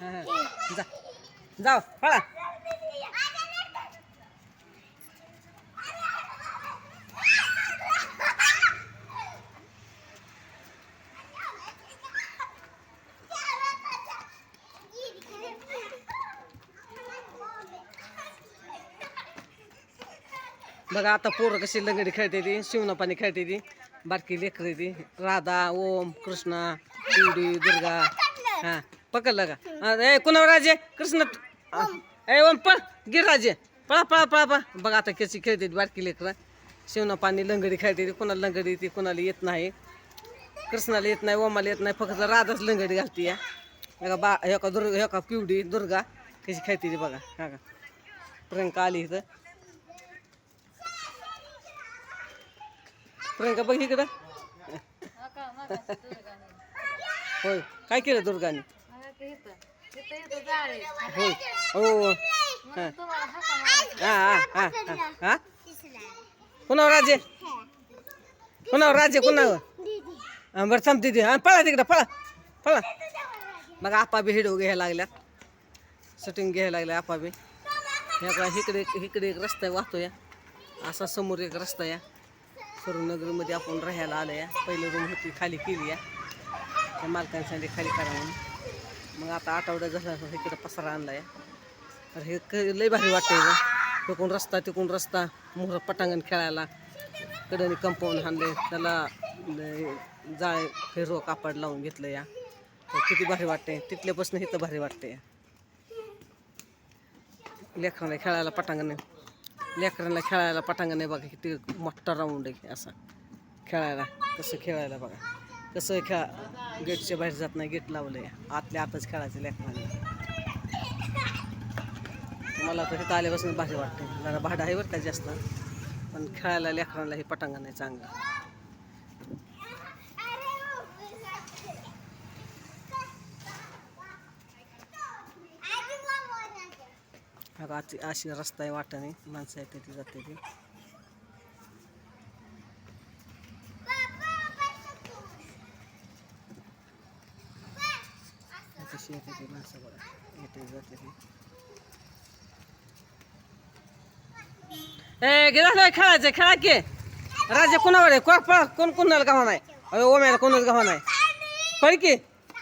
हा, जा. जाओ पळा. बघा आता पोरं कशी लंगडी खेळते ती शिवना पाणी खेळते ती. बारकी लेकरं ती. राधा ओम कृष्णा शिवडी दुर्गा. हा. पकडलं का ए कुणावर राजे कृष्ण ए ओम पळ. गिर राजे पळा पळा पळा पळा. बघा आता कशी खेळते बारकी लेकरं. शिवना पाणी लंगडी खेळते ती. कुणाला लंगडी ती कुणाला येत नाही. कृष्णाला येत नाही ओमाला येत नाही फक्त राधाच लंगडी घालते या. बघा बा हे का दुर्गा हे का पिवडी दुर्गा कशी खेळते ती बघा. हा का? प्रियंका आली इथं. प्रियंका बघ इकडं. होय काय केलं दुर्गाने? होय हो. हा. हा. हा हा हा कुणावर राजे? कुणावर राजे? कुणावर? हा, बरं थांबते ती हा पळा तिकडं पळा. पळा. बघा आपा बी हिडो घ्यायला लागल्यात शूटिंग घ्यायला लागल्या आपा बी. ह्या का इकडे इकडे एक रस्ता वाहतो या असा समोर एक रस्ता या सुरनगरमध्ये आपण राहायला आलं या पहिली रूम होती खाली केली या त्या मालकाने सांगितले खाली करा म्हणून. मग आता आठवडा जसा इकडे पसारा आणला आहे तर हे क लय भारी वाटतंय तिकून रस्ता तिकून रस्ता. मोहर पटांगण खेळायला. कडनी कंपाऊंड आणले त्याला जाळ हिरवं कापड लावून घेतलं या. तर किती भारी वाटते तिथल्यापासून इथं भारी वाटते लेकरांना खेळायला पटांगण लेकरांना खेळायला पटांगण आहे बघा. किती मोठा राऊंड आहे असा. खेळायला कसं खेळायला बघा. कसं खेळा गेटच्या बाहेर जात नाही गेट लावलं आहे आतल्या आतच खेळायचं लेकरांना. मला तर इथं आल्यापासून भारी वाटते जरा भाडं आहे बरं का जास्त. पण खेळायला लेकरांना हे पटांगण नाही चांगलं. आता अशी अशी रस्ता आहे वाटाने माणसं आहेत तिथे जाते ती कशी येते ती माणसं बघा येते जाते ती ए गेला खेळायचं खेळा की राजे कोणावर आहे कोण पळ कोण कोणाला गावा नाही अरे ओम्याला कोणच गावा नाही पळ की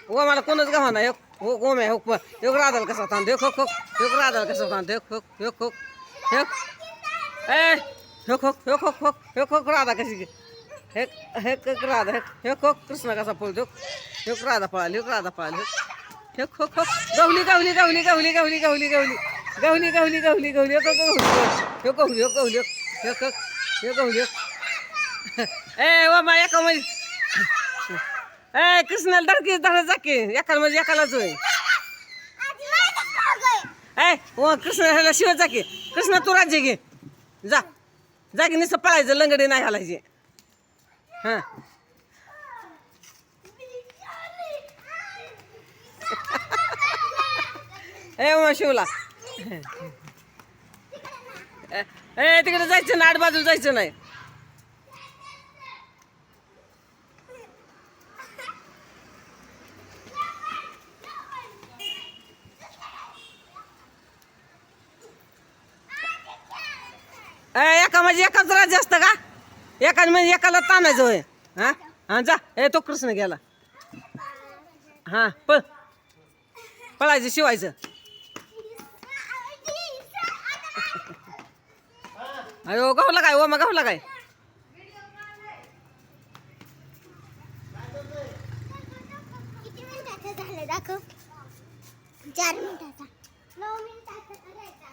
ओम्याला कोणच गावा नाही हो ओम्या हो एक राधाल कसा ताण एक होक होक एक राधाल कसा ताण एक होक एक होक एक ए हेक होक एक होक होक एक होक राधा कशी एक एक एक राधा एक एक होक कृष्ण कसा पळतो एक राधा पळाली एक राधा पळाली हे खो खो. गवली गवली गवली गवली गवली गवली गवली. गवली गवली गवली गवली. हे गवली एक गवली एक गवली एक हे एक गवली ए वा मा एका म्हणजे ए कृष्णाला धडकी धडा जाके. एकाला म्हणजे एकालाच होय ए वा कृष्ण ह्याला शिव जाके कृष्ण तू राज्य घे. जा. जा की नुसतं पळायचं लंगडी नाही घालायचे. हां. ए मग शिवला. ए ए, तिकडे जायचं ना आठ बाजूला जायचं नाही. ए, एका म्हणजे एकाच राज्य असतं का? एका म्हणजे एकाला ताणायचं होय. हा? हा जा. ए तो कृष्ण गेला. हा पळ. पळायचं शिवायचं. अयो गावला काय ओमा गावला काय? किती मिनिटाचा झालं दाखव चार मिनिटाचा नऊ मिनिटाचा करायचा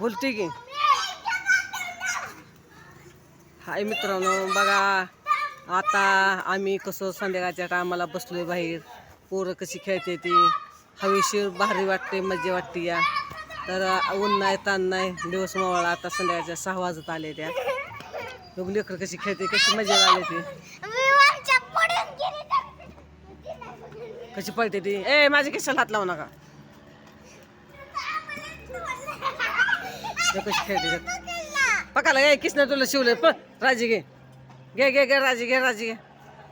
बोलते की. हाय मित्रांनो बघा आता आम्ही कसं संध्याकाळच्या टायमाला बसलोय बाहेर. पोरं कशी खेळते ती. हवेशीर भारी वाटते मजा वाटते या. तर ऊन नाही ताण नाही. दिवस मावळा आता संध्याकाळच्या सहा वाजत आले त्या. लोक लेकरं कशी खेळते कशी मजा आली ती. कशी पळते ती. ए माझे केसाला हात लावू नका. हे कशी खेळते पकाला गे किसना तुला शिवले प राजी घे. घे घे घे राजी घे राजी घे.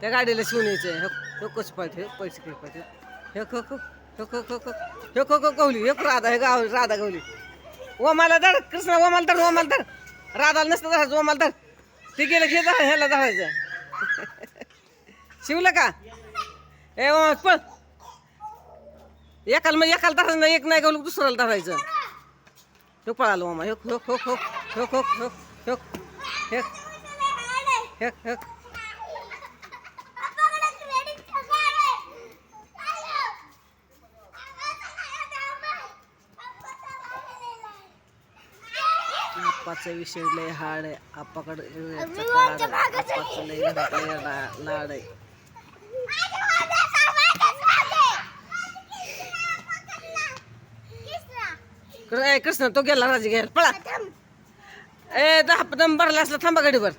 त्या गाडीला शिवून यायचं हो कसं पळते? पैसे घे पळते? हे खो खो हे खो खो एक राधा हे गाव राधा गवली ओमाला धर कृष्ण ओमाला धर ओमाला धर राधाला नसतं धरायचं ओमाला धर ते गेलं की जा ह्याला धरायचं शिवलं का ए ओ पळ एकाला मग एकाला धरायचं नाही एक नाही गवलं दुसऱ्याला धरायचं हे पळालो ओमा हे हो हो हो हो हो हो हो हे आप्पाचा विषय लय हाड आहे. आप्पाकडे नाड लाड आहे कृष्ण तो गेला राजा घ्यायला. पळा. ए दहा नंबरला असला थांबा गाडीवर.